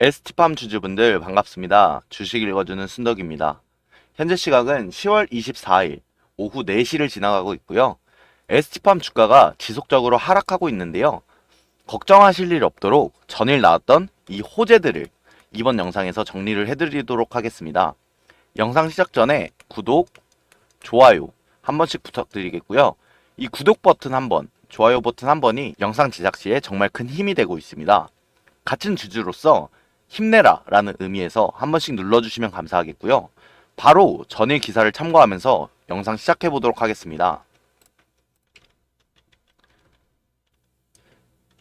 ST팜 주주분들 반갑습니다. 주식 읽어주는 순덕입니다. 현재 시각은 10월 24일 오후 4시를 지나가고 있고요. ST팜 주가가 지속적으로 하락하고 있는데요. 걱정하실 일 없도록 전일 나왔던 이 호재들을 이번 영상에서 정리를 해드리도록 하겠습니다. 영상 시작 전에 구독, 좋아요 한 번씩 부탁드리겠고요. 이 구독 버튼 한 번, 좋아요 버튼 한 번이 영상 제작 시에 정말 큰 힘이 되고 있습니다. 같은 주주로서 힘내라 라는 의미에서 한 번씩 눌러주시면 감사하겠고요. 바로 전일 기사를 참고하면서 영상 시작해 보도록 하겠습니다.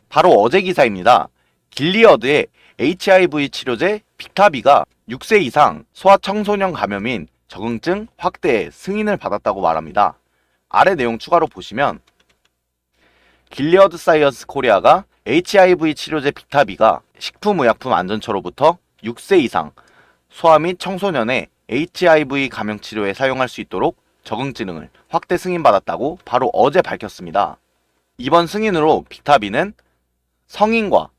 바로 어제 기사입니다. 길리어드의 HIV 치료제 빅타비가 6세 이상 소아 청소년 감염인 적응증 확대의 승인을 받았다고 말합니다. 아래 내용 추가로 보시면 길리어드 사이언스 코리아가 HIV 치료제 빅타비가 식품의약품 안전처로부터 6세 이상 소아 및 청소년의 HIV 감염 치료에 사용할 수 있도록 적응지능을 확대 승인받았다고 바로 어제 밝혔습니다. 이번 승인으로 빅타비는 성인과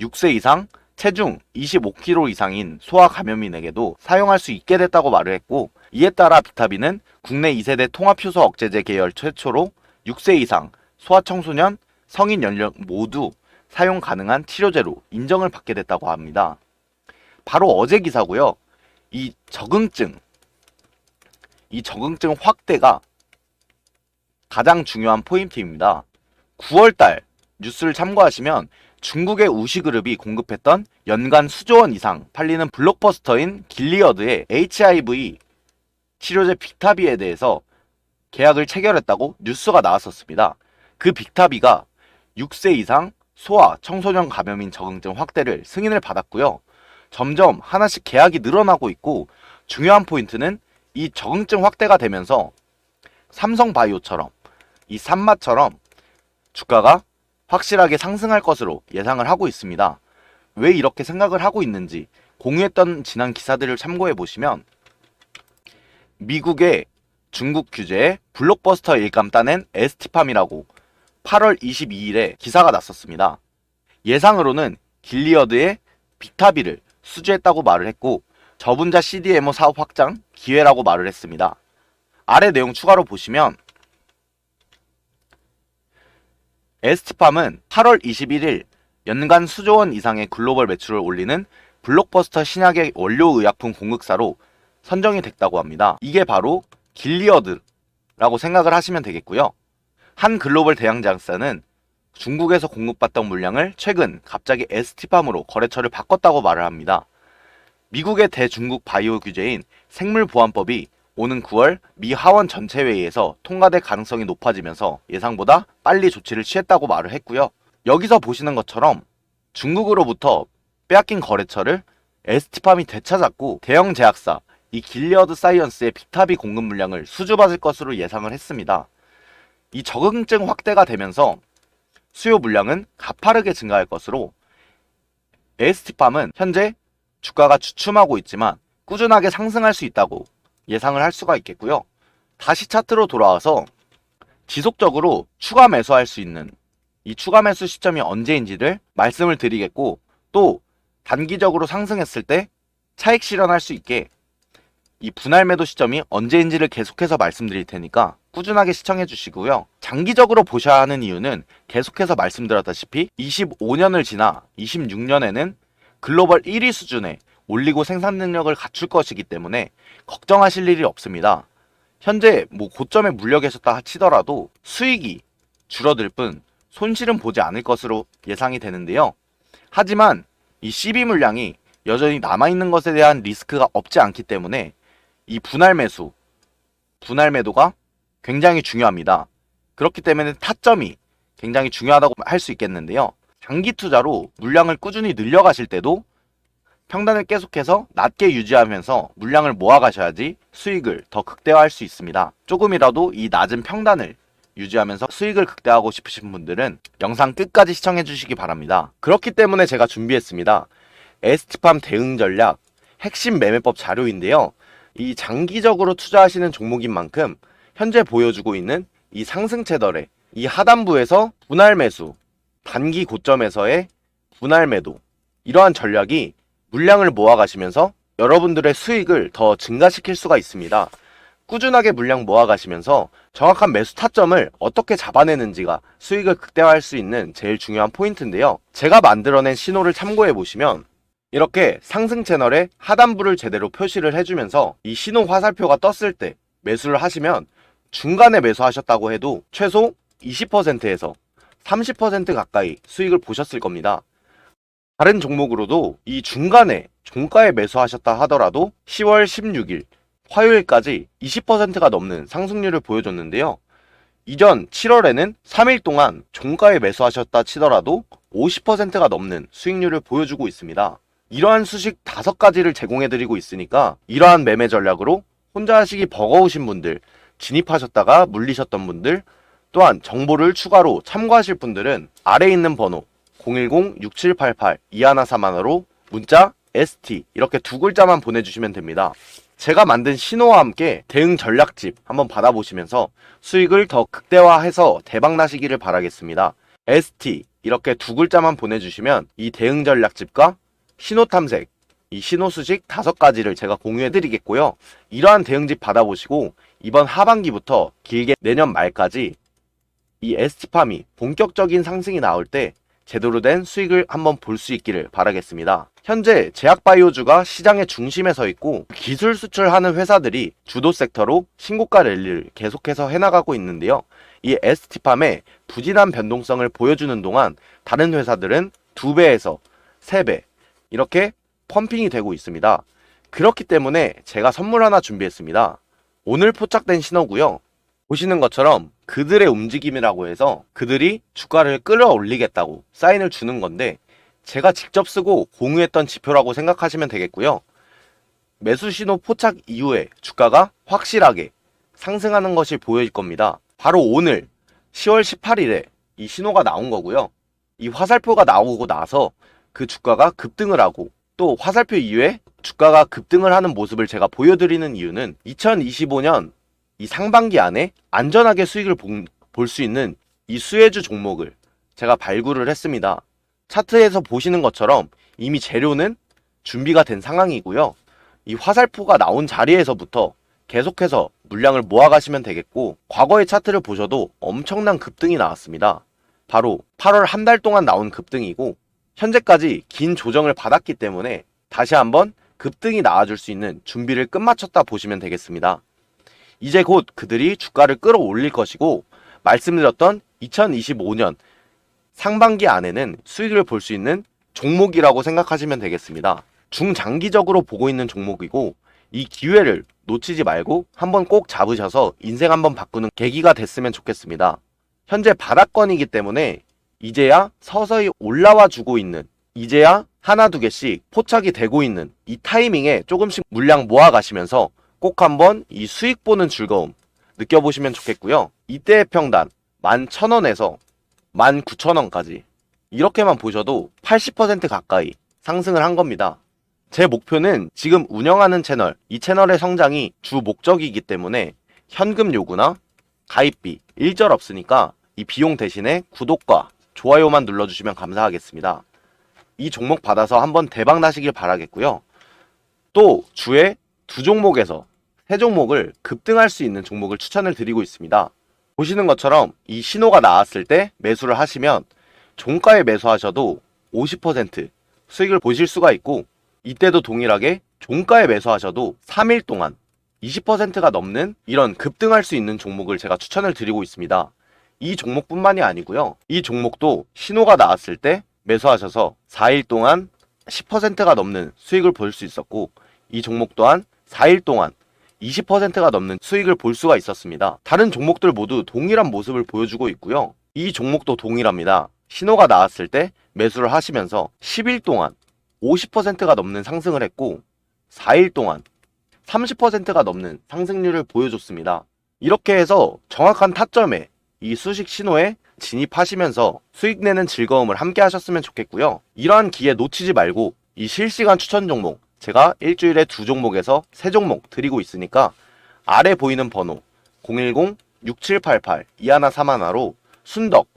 6세 이상 체중 25kg 이상인 소아 감염인에게도 사용할 수 있게 됐다고 말을 했고 이에 따라 빅타비는 국내 2세대 통합 효소 억제제 계열 최초로 6세 이상 소아청소년 성인 연령 모두 사용 가능한 치료제로 인정을 받게 됐다고 합니다. 바로 어제 기사고요. 이 적응증, 이 적응증 확대가 가장 중요한 포인트입니다. 9월달 뉴스를 참고하시면 중국의 우시그룹이 공급했던 연간 수조 원 이상 팔리는 블록버스터인 길리어드의 HIV 치료제 빅타비에 대해서 계약을 체결했다고 뉴스가 나왔었습니다. 그 빅타비가 6세 이상 소아, 청소년 감염인 적응증 확대를 승인을 받았고요. 점점 하나씩 계약이 늘어나고 있고 중요한 포인트는 이 적응증 확대가 되면서 삼성바이오처럼 이 산마처럼 주가가 확실하게 상승할 것으로 예상을 하고 있습니다. 왜 이렇게 생각을 하고 있는지 공유했던 지난 기사들을 참고해 보시면 미국의 중국 규제에 블록버스터 일감 따낸 ST팜이라고 8월 22일에 기사가 났었습니다. 예상으로는 길리어드의 빅타비를 수주했다고 말을 했고 저분자 CDMO 사업 확장 기회라고 말을 했습니다. 아래 내용 추가로 보시면 ST팜은 8월 21일 연간 수조 원 이상의 글로벌 매출을 올리는 블록버스터 신약의 원료 의약품 공급사로 선정이 됐다고 합니다. 이게 바로 길리어드라고 생각을 하시면 되겠고요. 한 글로벌 대양장사는 중국에서 공급받던 물량을 최근 갑자기 ST팜으로 거래처를 바꿨다고 말을 합니다. 미국의 대중국 바이오 규제인 생물보안법이 오는 9월 미 하원 전체 회의에서 통과될 가능성이 높아지면서 예상보다 빨리 조치를 취했다고 말을 했고요. 여기서 보시는 것처럼 중국으로부터 빼앗긴 거래처를 ST팜이 되찾았고 대형 제약사 이 길리어드 사이언스의 빅타비 공급 물량을 수주받을 것으로 예상을 했습니다. 이 적응증 확대가 되면서 수요 물량은 가파르게 증가할 것으로 ST팜은 현재 주가가 주춤하고 있지만 꾸준하게 상승할 수 있다고 예상을 할 수가 있겠고요. 다시 차트로 돌아와서 지속적으로 추가 매수할 수 있는 이 추가 매수 시점이 언제인지를 말씀을 드리겠고 또 단기적으로 상승했을 때 차익 실현할 수 있게 이 분할 매도 시점이 언제인지를 계속해서 말씀드릴 테니까 꾸준하게 시청해 주시고요. 장기적으로 보셔야 하는 이유는 계속해서 말씀드렸다시피 25년을 지나 26년에는 글로벌 1위 수준에 올리고 생산 능력을 갖출 것이기 때문에 걱정하실 일이 없습니다. 현재 뭐 고점에 물려 계셨다 치더라도 수익이 줄어들 뿐 손실은 보지 않을 것으로 예상이 되는데요. 하지만 이 CB 물량이 여전히 남아있는 것에 대한 리스크가 없지 않기 때문에 이 분할 매수, 분할 매도가 굉장히 중요합니다. 그렇기 때문에 타점이 굉장히 중요하다고 할 수 있겠는데요. 장기 투자로 물량을 꾸준히 늘려가실 때도 평단을 계속해서 낮게 유지하면서 물량을 모아가셔야지 수익을 더 극대화할 수 있습니다. 조금이라도 이 낮은 평단을 유지하면서 수익을 극대화하고 싶으신 분들은 영상 끝까지 시청해 주시기 바랍니다. 그렇기 때문에 제가 준비했습니다. 에스티팜 대응 전략 핵심 매매법 자료인데요. 이 장기적으로 투자하시는 종목인 만큼 현재 보여주고 있는 이 상승 채널의 이 하단부에서 분할 매수, 단기 고점에서의 분할 매도 이러한 전략이 물량을 모아가시면서 여러분들의 수익을 더 증가시킬 수가 있습니다. 꾸준하게 물량 모아가시면서 정확한 매수 타점을 어떻게 잡아내는지가 수익을 극대화할 수 있는 제일 중요한 포인트인데요. 제가 만들어낸 신호를 참고해 보시면 이렇게 상승 채널에 하단부를 제대로 표시를 해주면서 이 신호 화살표가 떴을 때 매수를 하시면 중간에 매수하셨다고 해도 최소 20%에서 30% 가까이 수익을 보셨을 겁니다. 다른 종목으로도 이 중간에 종가에 매수하셨다 하더라도 10월 16일 화요일까지 20%가 넘는 상승률을 보여줬는데요. 이전 7월에는 3일 동안 종가에 매수하셨다 치더라도 50%가 넘는 수익률을 보여주고 있습니다. 이러한 수식 5가지를 제공해드리고 있으니까 이러한 매매 전략으로 혼자 하시기 버거우신 분들, 진입하셨다가 물리셨던 분들, 또한 정보를 추가로 참고하실 분들은 아래에 있는 번호 010-6788-2131로 문자 ST 이렇게 두 글자만 보내주시면 됩니다. 제가 만든 신호와 함께 대응 전략집 한번 받아보시면서 수익을 더 극대화해서 대박 나시기를 바라겠습니다. ST 이렇게 두 글자만 보내주시면 이 대응 전략집과 신호 탐색 이 신호 수식 다섯 가지를 제가 공유해 드리겠고요. 이러한 대응집 받아보시고 이번 하반기부터 길게 내년 말까지 이 ST팜이 본격적인 상승이 나올 때 제대로 된 수익을 한번 볼 수 있기를 바라겠습니다. 현재 제약바이오주가 시장의 중심에 서 있고 기술 수출하는 회사들이 주도 섹터로 신고가 랠리를 계속해서 해나가고 있는데요. 이 ST팜의 부진한 변동성을 보여주는 동안 다른 회사들은 2배에서 3배 이렇게 펌핑이 되고 있습니다. 그렇기 때문에 제가 선물 하나 준비했습니다. 오늘 포착된 신호고요. 보시는 것처럼 그들의 움직임이라고 해서 그들이 주가를 끌어올리겠다고 사인을 주는 건데 제가 직접 쓰고 공유했던 지표라고 생각하시면 되겠고요. 매수 신호 포착 이후에 주가가 확실하게 상승하는 것이 보여질 겁니다. 바로 오늘 10월 18일에 이 신호가 나온 거고요. 이 화살표가 나오고 나서 그 주가가 급등을 하고 또 화살표 이후에 주가가 급등을 하는 모습을 제가 보여드리는 이유는 2025년 이 상반기 안에 안전하게 수익을 볼 수 있는 이 수혜주 종목을 제가 발굴을 했습니다. 차트에서 보시는 것처럼 이미 재료는 준비가 된 상황이고요. 이 화살표가 나온 자리에서부터 계속해서 물량을 모아가시면 되겠고 과거의 차트를 보셔도 엄청난 급등이 나왔습니다. 바로 8월 한 달 동안 나온 급등이고 현재까지 긴 조정을 받았기 때문에 다시 한번 급등이 나와줄 수 있는 준비를 끝마쳤다 보시면 되겠습니다. 이제 곧 그들이 주가를 끌어올릴 것이고 말씀드렸던 2025년 상반기 안에는 수익을 볼 수 있는 종목이라고 생각하시면 되겠습니다. 중장기적으로 보고 있는 종목이고 이 기회를 놓치지 말고 한번 꼭 잡으셔서 인생 한번 바꾸는 계기가 됐으면 좋겠습니다. 현재 바닥권이기 때문에 이제야 서서히 올라와 주고 있는 이제야 하나 두 개씩 포착이 되고 있는 이 타이밍에 조금씩 물량 모아 가시면서 꼭 한번 이 수익 보는 즐거움 느껴보시면 좋겠고요. 이때의 평단 11,000원에서 19,000원까지 이렇게만 보셔도 80% 가까이 상승을 한 겁니다. 제 목표는 지금 운영하는 채널, 이 채널의 성장이 주 목적이기 때문에 현금 요구나 가입비 일절 없으니까 이 비용 대신에 구독과 좋아요만 눌러주시면 감사하겠습니다. 이 종목 받아서 한번 대박 나시길 바라겠고요. 또 주에 두 종목에서 세 종목을 급등할 수 있는 종목을 추천을 드리고 있습니다. 보시는 것처럼 이 신호가 나왔을 때 매수를 하시면 종가에 매수하셔도 50% 수익을 보실 수가 있고 이때도 동일하게 종가에 매수하셔도 3일 동안 20%가 넘는 이런 급등할 수 있는 종목을 제가 추천을 드리고 있습니다. 이 종목뿐만이 아니고요. 이 종목도 신호가 나왔을 때 매수하셔서 4일 동안 10%가 넘는 수익을 볼 수 있었고 이 종목 또한 4일 동안 20%가 넘는 수익을 볼 수가 있었습니다. 다른 종목들 모두 동일한 모습을 보여주고 있고요. 이 종목도 동일합니다. 신호가 나왔을 때 매수를 하시면서 10일 동안 50%가 넘는 상승을 했고 4일 동안 30%가 넘는 상승률을 보여줬습니다. 이렇게 해서 정확한 타점에 이 수식 신호에 진입하시면서 수익 내는 즐거움을 함께 하셨으면 좋겠고요. 이러한 기회 놓치지 말고 이 실시간 추천 종목 제가 일주일에 두 종목에서 세 종목 드리고 있으니까 아래 보이는 번호 010-6788-2131로 순덕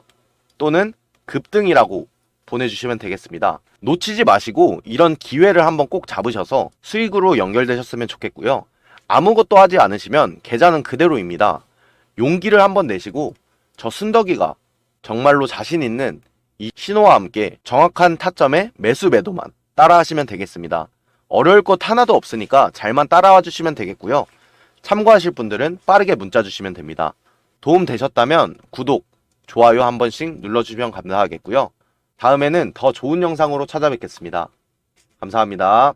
또는 급등이라고 보내주시면 되겠습니다. 놓치지 마시고 이런 기회를 한번 꼭 잡으셔서 수익으로 연결되셨으면 좋겠고요. 아무것도 하지 않으시면 계좌는 그대로입니다. 용기를 한번 내시고 저 순덕이가 정말로 자신 있는 이 신호와 함께 정확한 타점에 매수 매도만 따라 하시면 되겠습니다. 어려울 것 하나도 없으니까 잘만 따라와 주시면 되겠고요. 참고하실 분들은 빠르게 문자 주시면 됩니다. 도움 되셨다면 구독, 좋아요 한 번씩 눌러주시면 감사하겠고요. 다음에는 더 좋은 영상으로 찾아뵙겠습니다. 감사합니다.